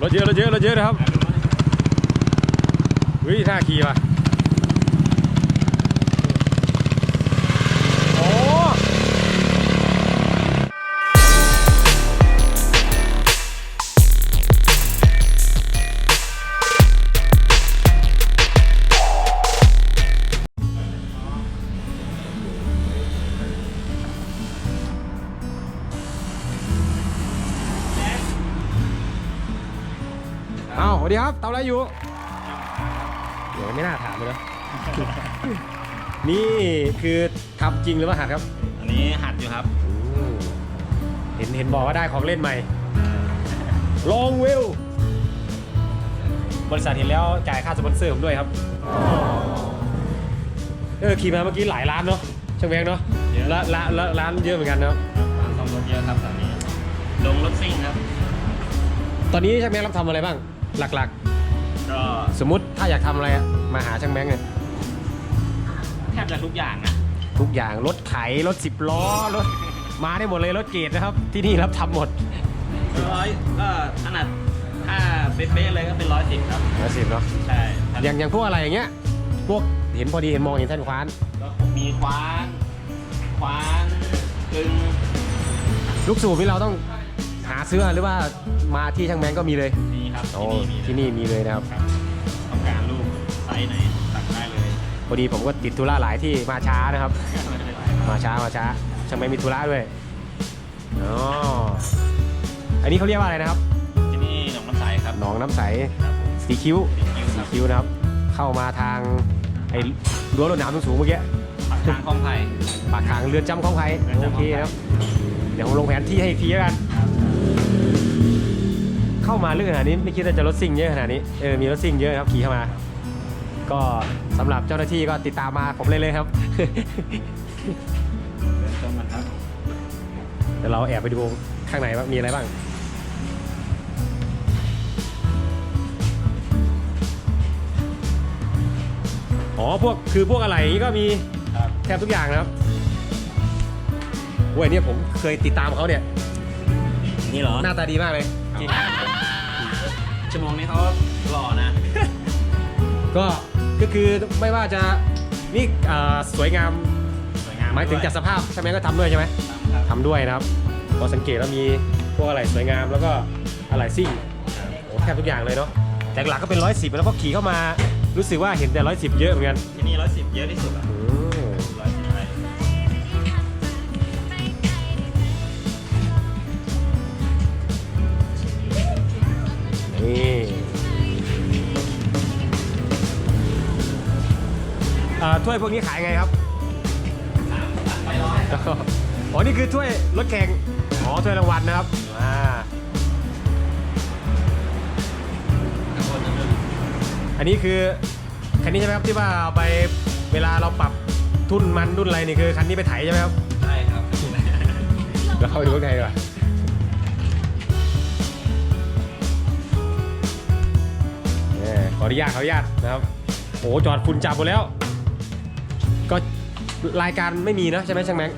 รถเยอะรถเยอะรถเยอะนะครับวิ่งท่าขี่ว่ะ ครับทำอะไรอยู่เดี๋ยวไม่น่าถามเลยนะ นี่คือทำจริงหรือว่าหัดครับอันนี้หัดอยู่ครับ อืมเห็นเห็นบอกว่าได้ของเล่นใหม่ ลองวิวบริษัทเห็นแล้วจ่ายค่าสปอนเซอร์ผมด้วยครับ เออขี่มาเมื่อกี้หลายร้านเนาะช่างแบงค์เนาะเยอะร้านร้านร้านร้านเยอะเหมือนกันนะครับร้านซ่อมรถเยอะครับตอนนี้ ลงรถซิ่งครับ ตอนนี้ช่างแบงค์รับทำอะไรบ้าง หลักก็ๆ สมมุติถ้าอยากทำอะไรอะมาหาช่างแบงค์เนี่ยแทบจะทุกอย่างนะทุกอย่างรถไถรถสิบล้อรถมาได้หมดเลยรถเกรดนะครับ ที่นี่รับทำหมดร้อยก็ขนาดถ้าเป๊ะๆเลยก็เป็นร้อยสิบครับร้อยสิบเนาะใช่ถ้าอย่างอย่างพวกอะไรอย่างเงี้ยพวกเห็นพอดีเห็นมองเห็นท่านคว้านก็มีคว้านคว้านกึ่งลูกสูบนี่เราต้องหาซื้อหรือว่ามาที่ช่างแมงก็มีเลย มี ครับโอ้ที่นี่มีที่นี่มีเลยนะครับ ครับต้องการลูกไซส์ไหนตักได้เลยพอดีผมก็ติดธุระหลายที่มาช้านะครับ ไม่เป็นไรมาช้ามาช้าช่างแมงมีธุระด้วยอ๋ออันนี้เขาเรียกว่าอะไรนะครับ ที่นี่หนองน้ำใสครับหนองน้ำใสครับผมสีคิ้วสีคิ้วคสีรับคิ้วนะครับ เข้ามาทางไอ้รั้วรถน้ำสูงๆเมื่อกี้ ปากทางคลองไผ่ปากทางเรือนจำของไผ่เรือนจำโอเคนะครับ เดี๋ยวผมลงแผนที่ให้อีกทีแล้วกันเข้า มาเรื่องขนาดนี้ไม่คิดว่าจะรถซิ่งเยอะขนาดนี้เออมีรถซิ่งเยอะครับขี่เข้ามา ก็สำหรับเจ้าหน้าที่ก็ติดตามมาผมเลยเลยครับเดินชมกันครับเดี๋ยวเราแอบไปดูข้างในว่ามีอะไรบ้างอ๋อพวกคือพวกอะไรอย่างนี้ก็มีครับแทบทุกอย่างนะครับเว้ยเนี่ยผมเคยติดตามเขาเนี่ย นี่เหรอ หน้าตาดีมากเลยจริง ชั่วโมงนี้เขาหล่อนะ ก็ก็คือไม่ว่าจะนี่อ่าสวยงามสวยงามหมายถึงจัดสภาพใช่ไหมก็ทำด้วยใช่ไหมครับทำด้วยนะครับก็สังเกตแล้วมีพวกอะไรสวยงามแล้วก็อะไรซิ่งโอ้แทบทุกอย่างเลยเนาะแต่หลักก็เป็นร้อยสิบแล้วก็ขี่เข้ามารู้สึกว่าเห็นแต่ร้อยสิบเยอะเหมือนกัน ที่นี่ร้อยสิบเยอะที่สุดอะ นี่อ่าถ้วยพวกนี้ขายไงครับไปร้อยอ๋อ นี่คือถ้วยรถแข่ง อ๋อ ถ้วยรางวัลนะครับ อ่าอันนี้คือคันนี้ใช่ไหมครับที่ว่าเอาไปเวลาเราปรับทุนมันรุ่นอะไรนี่คือคันนี้ไปไถใช่ไหมครับ ใช่ครับเราเข้าไปดูข้างในดีกว่า ขออนุญาตขออนุญาตนะครับโอ้จอดฝุ่นจับหมดแล้ว ก็รายการไม่มีนะใช่ไหมช่างแม็ก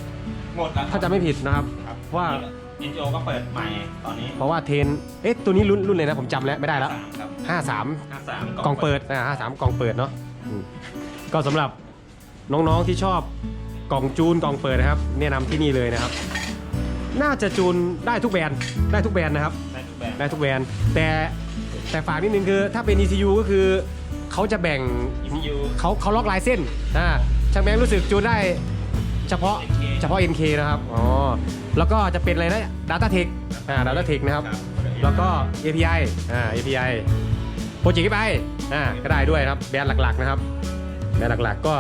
หมดแล้วถ้าจะไม่ผิดนะครับ ครับว่าเอ็นจีโอก็เปิดใหม่ตอนนี้เพราะว่าเทรนเอ๊ะตัวนี้รุ่นรุ่นเลยนะผมจำแล้วไม่ได้แล้วสามครับห้าสาม ห้าสามกล่องเปิดอ่าห้าสามกล่องเปิดเนาะอืมก็สำหรับน้องๆที่ชอบกล่องจูนกล่องเปิดนะครับแนะนำที่นี่เลยนะครับ น่าจะจูนได้ทุกแบรนด์ได้ทุกแบรนด์นะครับ ได้ทุกแบบได้ทุกแบรนด์แต่ แต่ฝากนิดนึงคือถ้าเป็น ECU ก็คือเขาจะแบ่ง ECU เขาเขาล็อกลายเส้นอ่าช่างแบงค์รู้สึกจูนได้เฉพาะ NK เฉพาะ NK นะครับอ๋อแล้วก็จะเป็นอะไรนะ Data Tech อ่า Data Tech นะครับ แล้วก็ API อ่า API Project API อ่าก็ได้ด้วยนะครับแบรนด์หลักๆนะครับแบรนด์หลักๆก็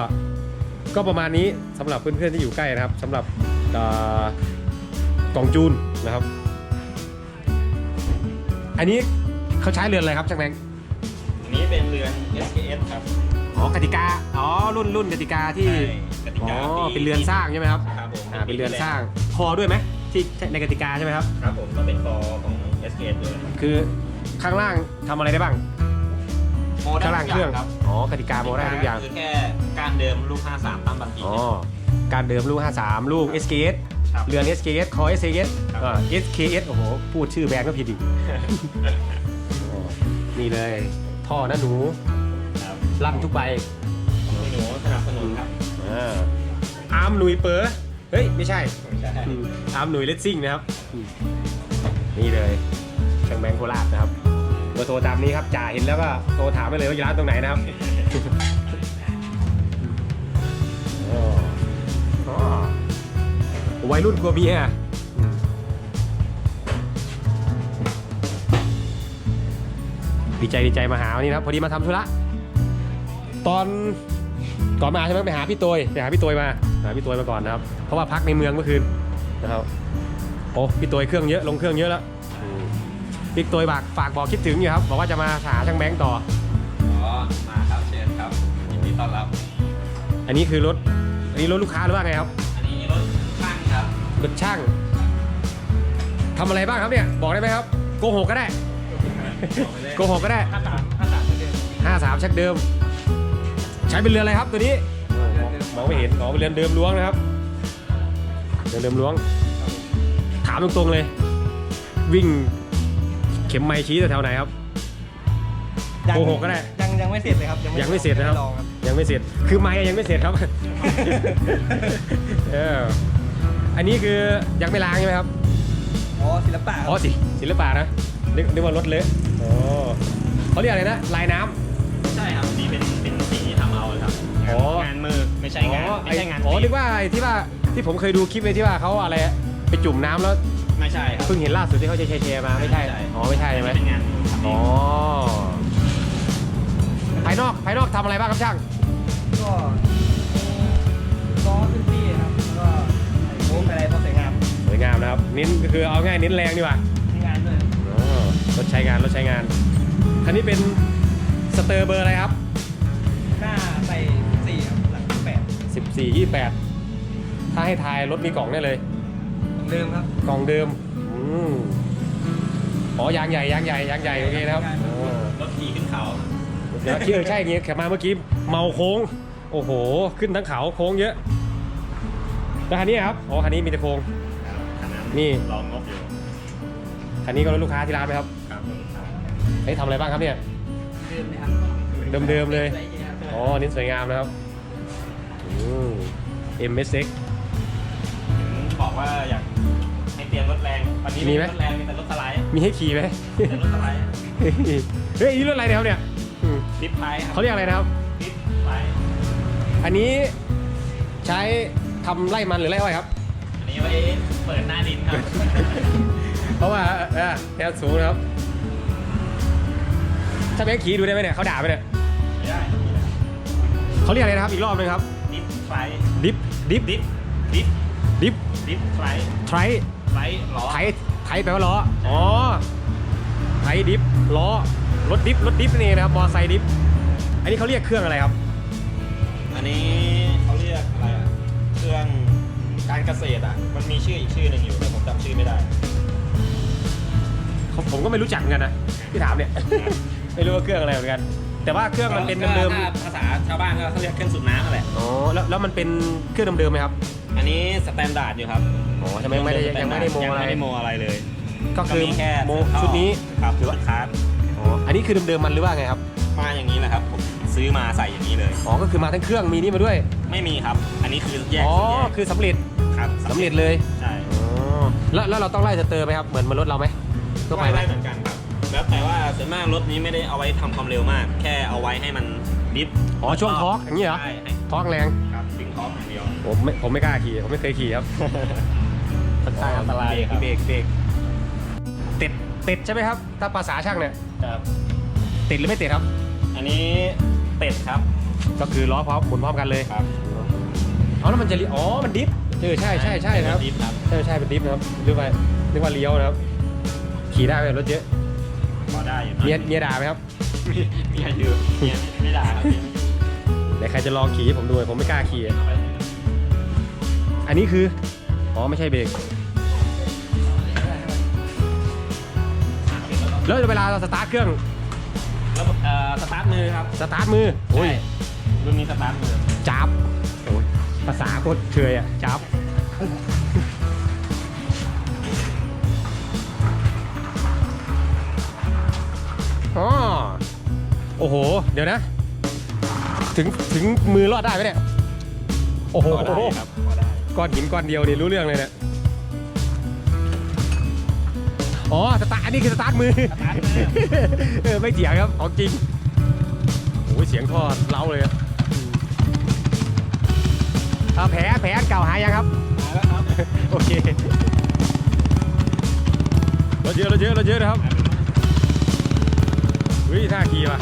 ก็ประมาณนี้สำหรับเพื่อนๆที่อยู่ใกล้นะครับสำหรับเอ่อกล่องจูนนะครับ อันนี้ เขาใช้เรือนอะไรครับช่างแบงค์อันนี้เป็นเรือน SKS ครับอ๋อกติกาอ๋อรุ่นรุ่นกติกาที่ใช่กติอ๋อกาที่เป็นเรือนสร้างใช่ไหมครับครับผมอ่าเป็นเรือนสร้างคอด้วยไหมที่ในกติกาใช่ไหมครับ ครับผมก็เป็นคอของ SKS ด้วยคือข้างล่างทำอะไรได้บ้าง โมได้ข้างล่างเครื่องทุกย่ครับอ๋อกติกาโมได้ทุกอย่าง คือแค่การเดิมลูก 53ตั้มบันที อ๋อ การเดิมลูก 53 ลูก SKS ครับเรือน SKS คอ SKS ครับ อ่า SKS โอ้โห พูดชื่อแบรนด์ก็ผิดอีกอ๋อ นี่เลย ท่อนะหนูครับลั่นทุกใบพี่หนูสนับสนุนครับอ่าอาร์มหนุยเป๋อเฮ้ย ไม่ใช่ใช่อืมอาร์มหนุยเลสซิ่งนะครับอืมนี่เลยช่างแบงค์โคราชนะครับเบอร์โทรตามนี้ครับจ่าเห็นแล้วก็โทรถามไปเลยว่าอยู่ร้านตรงไหนนะครับอ๋ออ๋อวัยรุ่นกลัวเมีย ดีใจดีใจมาหาวันนี้นะครับพอดีมาทำธุระตอนก่อนมาใช่ไหมไปหาพี่โตยไปหาพี่โตยมาหาพี่โตยมาก่อนนะครับ เพราะว่าพักในเมืองเมื่อคืนนะครับโอ้พี่โตยเครื่องเยอะลงเครื่องเยอะแล้วอืมพี่โตยฝากฝากบอกคิดถึงอยู่ครับบอกว่าจะมาหาช่างแบงค์ต่ออ๋อมาครับเชิญครับยินดีต้อนรับ อันนี้คือรถอันนี้รถลูกค้าหรือว่าไงครับอันนี้รถช่างครับรถช่างทำอะไรบ้างครับเนี่ยบอกได้ไหมครับโกหกก็ได้ โกหกก็ได้ห้าสามห้าสามเหมือนเดิมห้าสามชักเดิม ใช้เป็นเรือนอะไรครับตัวนี้มองไม่เห็นอ๋อเป็นเรือนเดิมล้วงนะครับเรือนเดิมล้วง ถามตรงๆเลย วิ่งเข็มไม้ชี้แถวๆไหนครับโกหกก็ได้ยังยังไม่เสร็จเลยครับยังไม่เสร็จนะครับลองครับ ยังไม่เสร็จคือไม้ยังไม่เสร็จครับเอออันนี้คือยังไม่ล้างใช่ไหมครับอ๋อศิลปะคอ๋อรับสิศิลปะนะนึกนึกว่ารถเลอะอ๋อ เขาเรียกอะไรนะลายน้ำ ใช่ครับนี่เป็นเป็นสิ่งที่ทำเอาเลยครับอ๋อ งานมือไม่ใช่งานอ๋อไม่ใช่งานอ๋อฟิล์มนึกว่าไอ้ที่ว่าที่ผมเคยดูคลิปเลยที่ว่าเขาอะไรอะไปจุ่มน้ำแล้วไม่ใช่ครับ เพิ่งเห็นล่าสุดที่เขาจะแชร์ๆมาไม่ใช่อ๋อไม่ใช่ใช่ไหมเป็นงานทำเออ๋องภายนอกภายนอกทำอะไรบ้างครับช่างก็มีล้อขึ้นที่ครับแล้วก็โค้งอะไรต้องสวยงามสวยงามนะครับเน้นก็คือเอาง่ายเน้นแรงดีกว่า ใช้งานด้วยอ๋อรถใช้งานรถใช้งาน คันนี้เป็นสเตอร์เบอร์อะไรครับ หน้าใส่สี่ครับหลังแปด14 28 ถ้าให้ทายรถมีกล่องได้เลยเหมือนเดิมครับ กล่องเดิมอืมอ๋อยางใหญ่ยางใหญ่ยางใหญ่โอเคนะครับอ๋อรถขี่ขึ้นเขาเดี๋ยวที่เออใช่อย่างงี้แขกมาเมื่อกี้เมาโค้ง โอ้โห ขึ้นทั้งเขาโค้งเยอะแล้วคันนี้ครับอ๋อคันนี้มีแต่โค้ง ครับคันนั้นนี่ ลองงบอยู่ คันนี้ก็รถลูกค้าที่ร้านไหมครับ ครับเฮ้ยทำอะไรบ้างครับเนี่ย เดิมเลยครับเดิมๆเลยใส่งามอ๋ออันนี่สวยงามนะครับอืม MSX ถึงบอกว่าอยากให้เตรียมรถแรงวันนี้มีไหม รถแรงมีแต่รถสไลด์มีให้ขี่ไหมแต่รถสไลด์เฮ้ยอันนี่รถอะไรเนี่ยครับเนี่ยอืมดิฟไพครับเขาเรียกอะไรนะครับ ดิฟไพอันนี้ใช้ทำไร่มันหรือไร่อ้อยครับ อันนี้ไว้เปิดหน้าดินครับ เพราะว่าเออแนวสูงนะครับ ถ้าแบงค์ขี่ดูได้ไหมเนี่ยเขาด่าไหมเนี่ยไม่ได้เขาเรียกอะไรนะครับอีกรอบหนึงครับดิฟไฟดิฟดิฟดิฟดิฟดิฟดิฟไฟไทรไฟล้อไทรไทรแปลว่าล้ออ๋อไทรดิฟล้อรถดิฟรถดิฟนี่เองนะครับมอไซค์ดิฟอันนี้เขาเรียกเครื่องอะไรครับ อันนี้เขาเรียกอะไรอะเครื่องการเกษตรอะมันมีชื่ออีกชื่อหนึ่งอยู่แต่ผมจำชื่อไม่ได้ ผมก็ไม่รู้จักเหมือนกันนะที่ถามเนี่ย ไม่รู้ว่าเครื่องอะไรเหมือนกัน แต่ว่าเครื่องมันเป็นเดิมถ้าภาษาชาวบ้านก็เขาเรียกเครื่องสูบน้ำนั่นแหละๆอ๋อแล้วแล้วมันเป็นเครื่องเดิมๆไหมครับ อันนี้สแตนดาร์ดอยู่ครับอ๋อใช่ไหมไม่ได้ยังไม่ได้โมยังอะไรไม่ได้โมอะไรเลยก็คือมีแค่โมท่อชุดนี้ ครับหรือว่าชุดคาร์ดอ๋อ อันนี้คือเดิมๆมันหรือว่าไงครับ มาอย่างนี้แหละครับผมซื้อมาใส่อย่างนี้เลย อ๋อ ก็คือมาทั้งเครื่องมีนี่มาด้วย ไม่มีครับ อันนี้คือแยกอ๋อชุดแยกคือสำเร็จครับสำเร็จเลย ใช่อ๋อแล้วแล้วเราต้องไล่สเตอร์ไหมครับ เหมือนเหมือนรถเราไหมก็ไปไหมได้เหมือนกันครับ แล้วแต่ว่าส่วนมากรถนี้ไม่ได้เอาไว้ทำความเร็วมาก แค่เอาไว้ให้มันดิฟอ๋อช่วงทอร์กอย่างนี้เหรอใช่ให้ทอร์กแรงครับดึงทอร์กอย่างเดียวผมไม่ผมไม่กล้าขี่ผมไม่เคยขี่ครับค่อนข้างอันตรายครับเบรกเบรกติดติดใช่ไหมครับถ้าภาษาช่างเนี่ยครับ ติดหรือไม่ติดครับ อันนี้เป็ดครับก็คือล้อพร้อมหมุนพร้อมกันเลยครับอ๋อแล้วมันจะเลี้ยวอ๋อมันดิฟเออใช่ใช่ใช่นะครับดิฟครับ ใช่ใช่เป็นดิฟนะครับนึกว่านึกว่าเลี้ยวนะครับ ขี่ได้ไหมรถเยอะพอ ได้อยู่เมียเมียด่าไหมครับเมียอยู่เมียไม่ด่าครับเมียไหนใครจะลองขี่ให้ผมดูหน่อยผมไม่กล้าขี่อะอันนี้คือ อ๋อ ไม่ใช่เบรก แล้วเวลาเราสตาร์ทเครื่อง แล้วเอ่อสตาร์ทมือครับสตาร์ทมือ โอ้ย ใช่รุ่นนี้สตาร์ทมือ จับ โอ้ย ภาษาโคตรเชยอะจับ โอ้โห เดี๋ยวนะ ถึงถึงมือรอดได้ไหมเนี่ย โอ้โหพอได้ครับพอได้ก้อนหินก้อนเดียวนี่รู้เรื่องเลยเนี่ย อ๋อ สตาร์ทอันนี้คือสตาร์ทมือ สตาร์ทมือ เออ ไม่เถียงครับของจริงโอ้ยเสียงท่อเล้าเลยอะเอาแผลแผลอันเก่าหายยังครับมาแล้วครับ โอเครถเยอะรถเยอะรถเยอะนะครับวิท่าขี่ว่ะ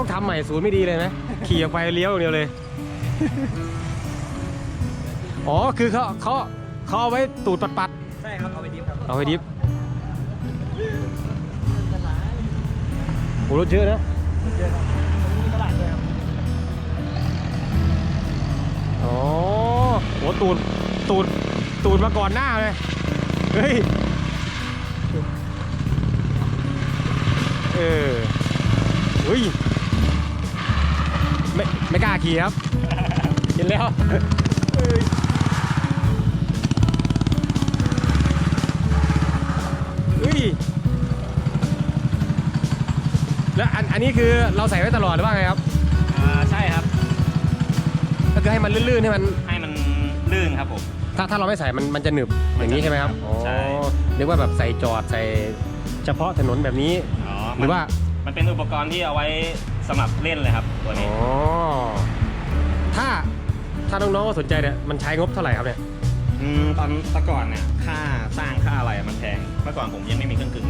ต้องทำใหม่ศูนย์ไม่ดีเลยนะ ขี่ออกไปเลี้ยวอย่างเดียวเลย อ๋อ คือเขาเขาเขาเอาไว้ตูดปัดปัดใช่ครับ เอาไปดิฟครับ ๆเอาไว้ดิฟโอ้รถเยอะนะ เยอะครับมีตลาดด้วยครับ อ๋อโหตูด ตูด ตูดมาก่อนหน้าเลย เฮ้ย เออเฮ้ย ไม่ไม่กล้าขี่ครับ เห็นแล้วเอ้ยเฮ้ยแล้วอันอันนี้คือเราใส่ไว้ตลอดหรือว่าไงครับ อ่าใช่ครับ ก็คือให้มันลื่นๆให้มัน ให้มันลื่นครับผม ถ้าถ้าเราไม่ใส่มันมันจะหนึบอย่างนี้ใช่ไหมครับอ๋อใช่ นึกว่าแบบใส่จอดใส่เฉพาะถนนแบบนี้ อ๋อหรือว่ามันเป็นอุปกรณ์ที่เอาไว้ สำหรับเล่นเลยครับตัวอ๋นี้อถ้าถ้าน้องๆก็สนใจเนี่ยมันใช้งบเท่าไหร่ครับเนี่ยอืมตอนแตะก่อนเนี่ยค่าสร้างค่าอะไรมันแพงเมื่อก่อนผมยังไม่มีเครื่องกึ่ง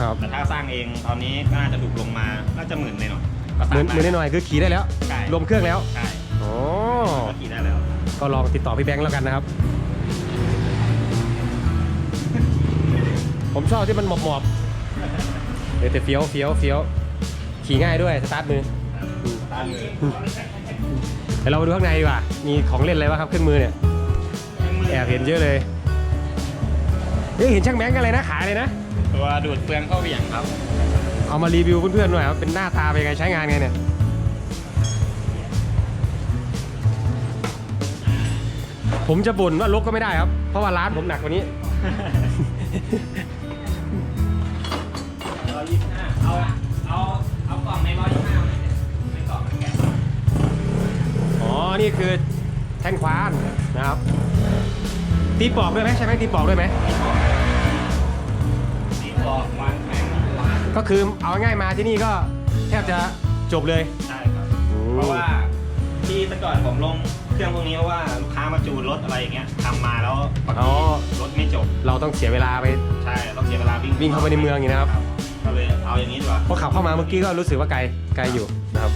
ครับแต่ถ้าสร้างเองตอนนี้ก็น่าจะถูกลงมาน่าจะหมื่นหน่อยๆก็สหร้ามืงนมือได้หน่อยๆคือขี่ได้แล้ว ใช่รวมเครื่องแล้วใช่อ๋อก็ขี่ได้แล้ว ก็ลองติดต่อพี่แบงค์แล้วกันนะครับ ผมชอบที่มันหมอบหมอบๆเออแต่เฟี้ยวเฟี้ยวเฟี้ยว ขี่ง่ายด้วยสตาร์ทมืออืมตามมือเดี๋ยวเรามาดูข้างในดีกว่า มีของเล่นอะไรบ้างครับเครื่องมือเนี่ยแอบเห็นเยอะเลยเฮ้ยเห็นช่างแบงค์กันเลยนะขายเลยนะ ตัวดูดเฟืองเข้าเหวี่ยงครับ เอามารีวิวเพื่อนๆหน่อยครับเป็นหน้าตาเป็นยังไงใช้งานไงเนี่ยผมจะบ่นว่าลกก็ไม่ได้ครับ เพราะว่าร้านผมหนักกว่านี้ร้อยยี่สิบห้าเอาเอาเอา นี่คือแท่นควานนะครับ ตีปอกด้วยไหมใช่ไหมตีปอกด้วยไหมสีกล่องวางแข็งก็คือเอาง่ายๆมาที่นี่ก็แทบจะจบเลยใช่ครับ เพราะว่าที่แต่ก่อนผมลงเครื่องพวกนี้เพราะว่าลูกค้ามาจูนรถอะไรอย่างเงี้ยทำมาแล้วบางอ๋อทีรถไม่จบ เราต้องเสียเวลาไปใช่ต้องเสียเวลาวิ่งวิ่งเข้าไปในเมืองอย่างนี้นะครับก็เลยเอาอย่างนี้ดีกว่าพอขับเข้ามาเมื่อกี้ก็รู้สึกว่าไกลไกลอยู่นะครับ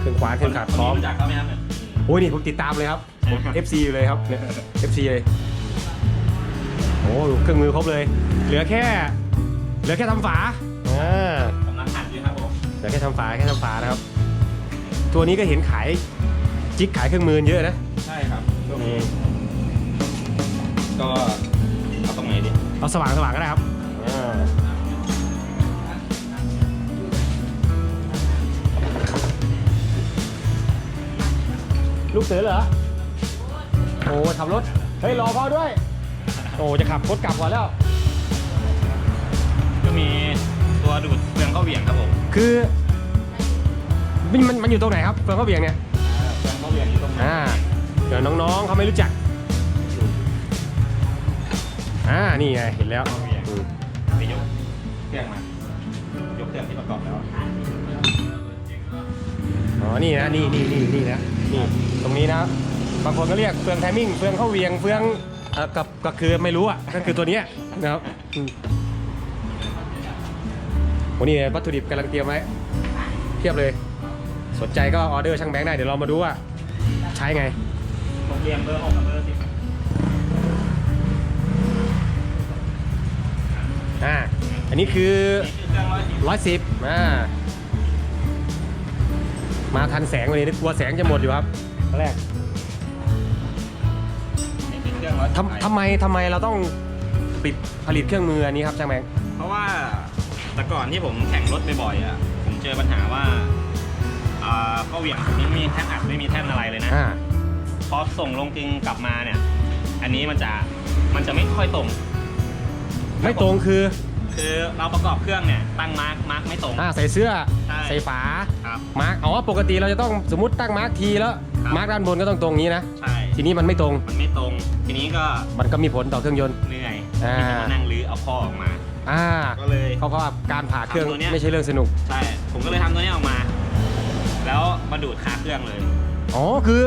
เครื่องขวาเครื่องขาดพร้อม รู้จักเขาไหมครับเนี่ยโอ้ยนี่ผมติดตามเลยครับผม FC อยู่เลยครับเนี่ย FC เลยโอ้เครื่องมือครบเลย เหลือแค่ เหลือแค่ทำฝาอ่ากำลังหันอยู่ครับผมเหลือแค่ทำฝาแค่ทำฝานะครับ ตัวนี้ก็เห็นขายจิ๊กขายเครื่องมือเยอะนะใช่ครับช่วงนี่นี้ก็เอาตรงไหนดีเอาสว่างสว่างก็ได้ครับอ่า ลูกเสือเหรอ โอ้ขับรถ เฮ้ยรอพ่อด้วย โอ้จะขับรถกลับก่อนแล้ว ก็มีตัวดูดเฟืองเข้าเหวี่ยงครับผมคือมันมันมันอยู่ตรงไหนครับเฟืองข้าวเบียงเนี่ยเฟืองเข้าเหวี่ยงอยู่ตรงไหนอ่าเดี๋ยวน้องๆเขาไม่รู้จักอ่านี่ไงเห็นแล้วอืมไปยกเครื่องมายกเครื่องที่ประกอบแล้ว อ๋อนี่นะนี่นี่นี่นี่นะนี่ ตรงนี้นะ บางคนก็เรียกเฟืองไทมิ่งเฟืองเข้าเวียงเฟืองเอ่อกับก็คือไม่รู้อะก็คือตัวเนี้ยนะครับอืมโอ้นี่วัตถุดิบกำลังเตรียมไว้เทียบเลย สนใจก็ออเดอร์ช่างแบงค์ได้เดี๋ยวเรามาดูว่าใช้ไง ผมเรียงเบอร์หกกับเบอร์สิบอ่า อันนี้คือนี่คือเครื่องร้อยสิบร้อยสิบอ่ามาทันแสงวันนี้กลัวแสงจะหมดอยู่ครับตอน แรกนี่คือเครื่องร้อยสิบทำทำไมทำไมเราต้องปิดผลิตเครื่องมืออันนี้ครับช่างแบงค์เพราะว่าแต่ก่อนที่ผมแข่งรถบ่อยๆอะผมเจอปัญหาว่าอ่าเข้าเหวี่ยงผมไม่มีแท่นอัดไม่มีแท่นอะไรเลยนะ อ่าพอส่งลงกลึงกลับมาเนี่ย อันนี้มันจะมันจะไม่ค่อยตรง ไม่ตรงคือ คือเราประกอบเครื่องเนี่ยตั้งมาร์กมาร์กไม่ตรง อ่าใส่เสื้อใช่ ใส่ฝา ครับ มาร์กอ๋อปกติเราจะต้องสมมติตั้งมาร์กทีแล้วครับ มาร์กด้านบนก็ต้องตรงนี้นะ ใช่ ทีนี้มันไม่ตรง มันไม่ตรง ทีนี้ก็มันก็มีผลต่อเครื่องยนต์ เหนื่อยอ่า ที่จะมานั่งรื้อเอาข้อออกมา อ่าก็เลยเพราะว่าการผ่าเครื่องทำตัวเนี้ย ไม่ใช่เรื่องสนุก ใช่ ผมก็เลยทำตัวนี้ออกมา แล้วมาดูดคาเครื่องเลย อ๋อคือ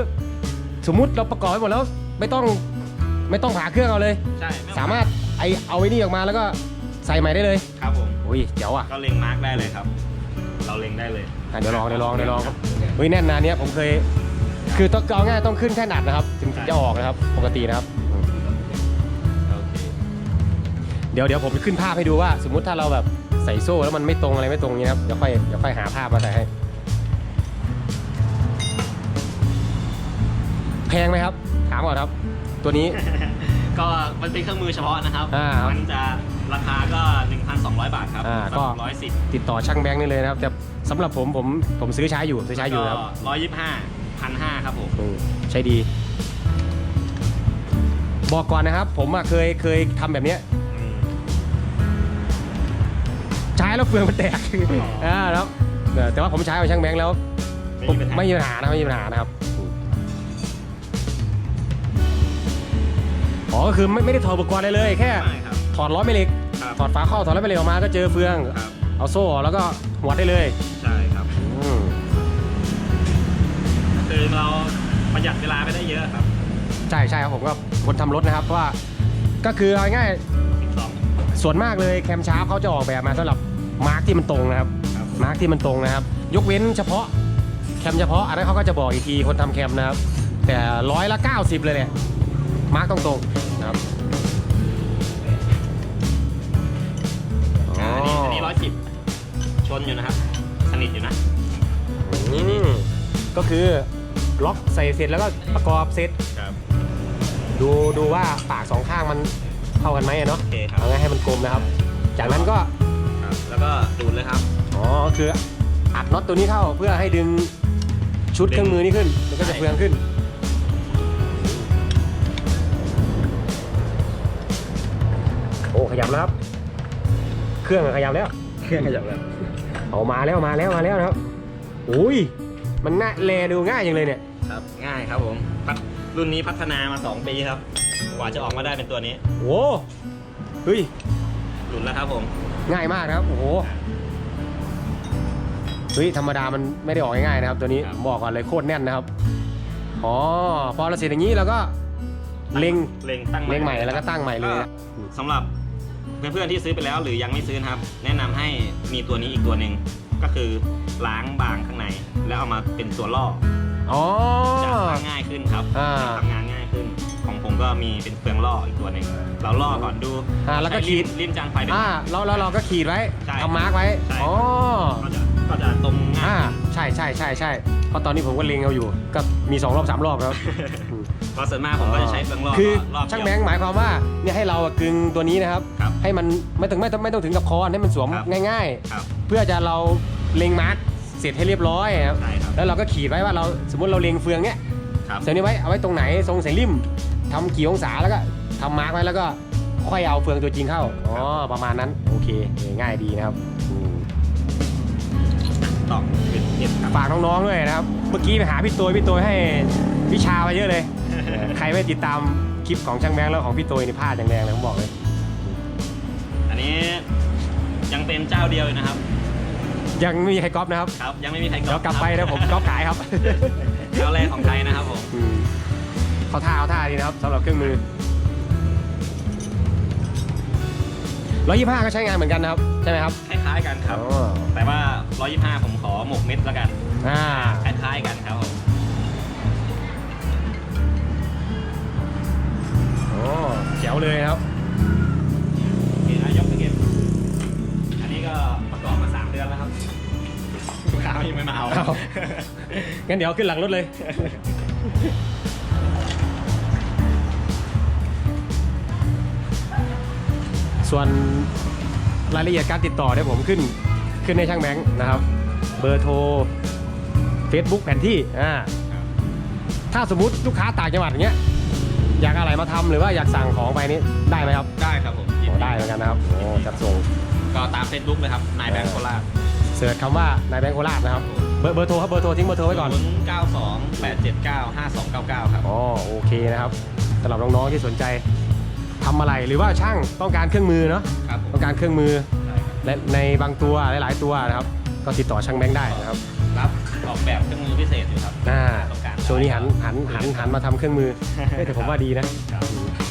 สมมุติเราประกอบไว้หมดแล้วไม่ต้องไม่ต้องผ่าเครื่องเอาเลย ใช่ไต้องสามารถไอเอาไว้นี่ออกมาแล้วก็ ใส่ใหม่ได้เลยครับผมอุ้ยเจ๋วอะก็เล็งมาร์กได้เลยครับ เราเล็งได้เลยอะเดี๋ยวลองเดี๋ยวลองเดี๋ยวลองครับเฮ้ยแน่นนานเนี้ยผมเคย คือต้องเอาง่ายต้องขึ้นแค่หนัดนะครับถึงถึงจะออกนะครับ ปกตินะครับ โอเคเดี๋ยวเดี๋ยวผมขึ้นภาพให้ดูว่า สมมุติถ้าเราแบบใส่โซ่แล้วมันไม่ตรงอะไรไม่ตรงอย่างนี้นะครับเดี๋ยวค่อยเดี๋ยวค่อยหาภาพมาใส่ให้ แพงไหมครับ ถามก่อนครับ ตัวนี้ ก็มันเป็นเครื่องมือเฉพาะนะครับ อ่าครับ มันจะ ราคาก็ 1,200 บาทครับอ่าก็ ร้อยสิบติดต่อช่างแบงค์ได้เลยนะครับ แต่สำหรับผมผมผมซื้อใช้อยู่ซื้อใช้อยู่นะครับร้อยยี่สิบห้าพันห้าครับผมอืมใช้ดี บอกก่อนนะครับ ผมอะเคยเคยทำแบบเนี้ย อืม ใช้แล้วเฟืองมันแตกอ๋ออ่ อ่าแล้วเออแต่ว่าผมใช้กับช่างแบงค์แล้วไม่ผมมีปัญหาไม่มีปัญหานะไม่มีปัญหานะครับอ๋อก็คือไม่ไม่ได้ถอดอุปกรณ์อะไรเลย แค่ไม่ครับถอดล้อแม่เหล็ก ครับถอดฝาข้อถอดล้อแม่เหล็กออกมาก็เจอเฟือง ครับเอาโซ่ออกแล้วก็หัวดได้เลยใช่ครับอืมคือเราประหยัดเวลาไปได้เยอะครับใช่ใช่ครับผมก็คนทำรถนะครับเพราะว่า ก็คือเอาง่ายสิบสองๆส่วนมากเลยแคมชาร์ปเขาจะออกแบบมาสำหรับมาร์กที่มันตรงนะครับ ครับมาร์กที่มันตรงนะครับ ยกเว้นเฉพาะแคมเฉพาะอันนั้นเขาก็จะบอกอีกทีคนทำแคมนะครับ แต่ร้อยละ 90 เลยเนี่ยมาร์กตรงๆนะครับ นนี้อันนี้ร้อยสิบชนอยู่นะครับ สนิทอยู่นะ อืมก็คือล็อกใส่เสร็จแล้วก็ประกอบเสร็จ ครับ ดูดูว่าปากสองข้างมันเท่ากันไหมอะเนาะโอเคครับ เอาง่ายให้มันกลมนะครับ จากนั้นก็ครับ แล้วก็ดูดเลยครับ อ๋อคืออัดน็อตตัวนี้เข้าเพื่อให้ดึงชุดเครื่องมือนี้ขึ้น มันก็จะใช่เฟืองขึ้น โอ้ขยับแล้วครับ เครื่องอะขยับแล้ว เครื่องขยับแล้ว เอามาแล้วมาแล้วมาแล้วนะครับอุ้ย มันน่าแลดูง่ายอย่างเลยเนี่ย ครับ ง่ายครับผมพัฒรุ่นนี้พัฒนามา 2 ปีครับ กว่าจะออกมาได้เป็นตัวนี้โอ้เฮ้ย หลุดแล้วครับผม ง่ายมากนะครับ โอ้โห เฮ้ย ธรรมดามันไม่ได้ออกง่ายๆนะครับ ตัวนี้ครับ บอกก่อนเลยโคตรแน่นนะครับ อ๋อ พอเราเสร็จอย่างนี้เราก็เล็ง เล็งตั้งเล็งใหม่แล้วก็ตั้งใหม่เลยก็สำหรับ เพื่อนๆที่ซื้อไปแล้วหรือยังไม่ซื้อนะครับ แนะนำให้มีตัวนี้อีกตัวหนึ่งก็คือล้างบางข้างใน แล้วเอามาเป็นตัวล่ออ๋อจะทำง่ายขึ้นครับอ่าจะทำงานง่ายขึ้น ของผมก็มีเป็นเฟืองล่ออีกตัวหนึ่งเราล่อก่อนดูอ่าแล้วก็ใช้ขีดลิ้นจางไฟเป็นอ่าเราเราเราก็ขีดไว้ใช่ทำมาร์กไว้ใช่อ๋อก็จะก็จะตรงง่าอ่ายใช่ใช่ใช่ใช่เพราะตอนนี้ผมก็เล็งเอาอยู่ ก็มีสองรอบสามรอบครับ เพราะส่วนมากผมก็จะใช้เฟืองล่อคือรอบเดียว ช่างแบงค์หมายความว่าเนี่ยให้เราอะกึงตัวนี้นะครับ ครับให้มันไม่ต้องไม่ต้องไม่ต้องถึงกับคอนให้มันสวมครับ ง่าย ครับ ๆ เพื่อจะเราเล็งมาร์กเสร็จให้เรียบร้อยครับใช่ครับ แล้วเราก็ขีดไว้ว่าเราสมมติเราเล็งเฟืองเนี้ยครับ เสร็จนี้ไว้เอาไว้ตรงไหนทรงเสริมทำกี่องศาแล้วก็ทำมาร์กไว้แล้วก็ค่อยเอาเฟืองตัวจริงเข้าอ๋อประมาณนั้นโอเคเออง่ายดีนะครับอืมตอกเป็นเก็บครับ ฝากน้องๆด้วยนะครับ เมื่อกี้ไปหาพี่ตัวพี่ตัวให้วิชามา เยอะเลยเออใครไม่ติดตามคลิปของช่างแบงค์แล้วของพี่ตัวนี่พลาดอย่างแรงเลยผมบอกเลย อันนี้ยังเป็นเจ้าเดียวอยู่นะครับ ยังไม่มีใครก๊อปนะครับครับ ยังไม่มีใครเดี๋ยวกลับไปคนะรับผมก๊อปขายครับเจ้าแรกของไทยนะครับผมอืมเขาท่าเขาท่าดีนะครับสำหรับเครื่องมือร้อยยี่ห้าก็ใช้งานเหมือนกันนะครับ ใช่ไหมครับคล้ายๆกันครับ อ๋อแต่ว่า 125 ผมขอหมกเม็ดแล้วกัน อ่า คล้ายๆกันครับผม แจ๋วเลยนะครับโอเคนะยกไปเก็บอันนี้ก็ประกอบมา3เดือนแล้วครับลูกค้ายังไม่มาเอาเอางั้นเดี๋ยวขึ้นหลังรถเลยส่วนรายละเอียดการติดต่อเนี่ยผมขึ้นขึ้นในช่างแบงค์นะครับ เบอร์โทร Facebook แผนที่อ่าถ้าสมมติลูกค้าต่างจังหวัดอย่างเงี้ย อยากอะไรมาทำหรือว่าอยากสั่งของไปนี่ได้ไหมครับได้ครับผมโอ้ได้เหมือนกันนะครับโอ้จัดส่งก็ตามเฟซบุ๊กเลยครับนายแบงค์โคราชเสิร์ชคำว่านายแบงค์โคราชนะครับเบอร์เบอร์โทรครับเบอร์โทรทิ้งเบอร์โทรไว้ก่อนเก้าสองแปดเจ็ดเก้าห้าสองเก้าเก้าครับ อ๋อโอเคนะครับสำหรับน้องๆที่สนใจทำอะไรหรือว่าช่างต้องการเครื่องมือเนาะครับผมต้องการเครื่องมือใช่ครับและในบางตัวหลาย ๆ ตัวนะครับ ก็ติดต่อช่างแบงค์ได้นะครับรับออกแบบเครื่องมือพิเศษอยู่ครับอ่า ต้องการ ช่วงนี้หันหันหันหันมาทำเครื่องมือเอ้ยแต่ผมว่าดีนะ ครับ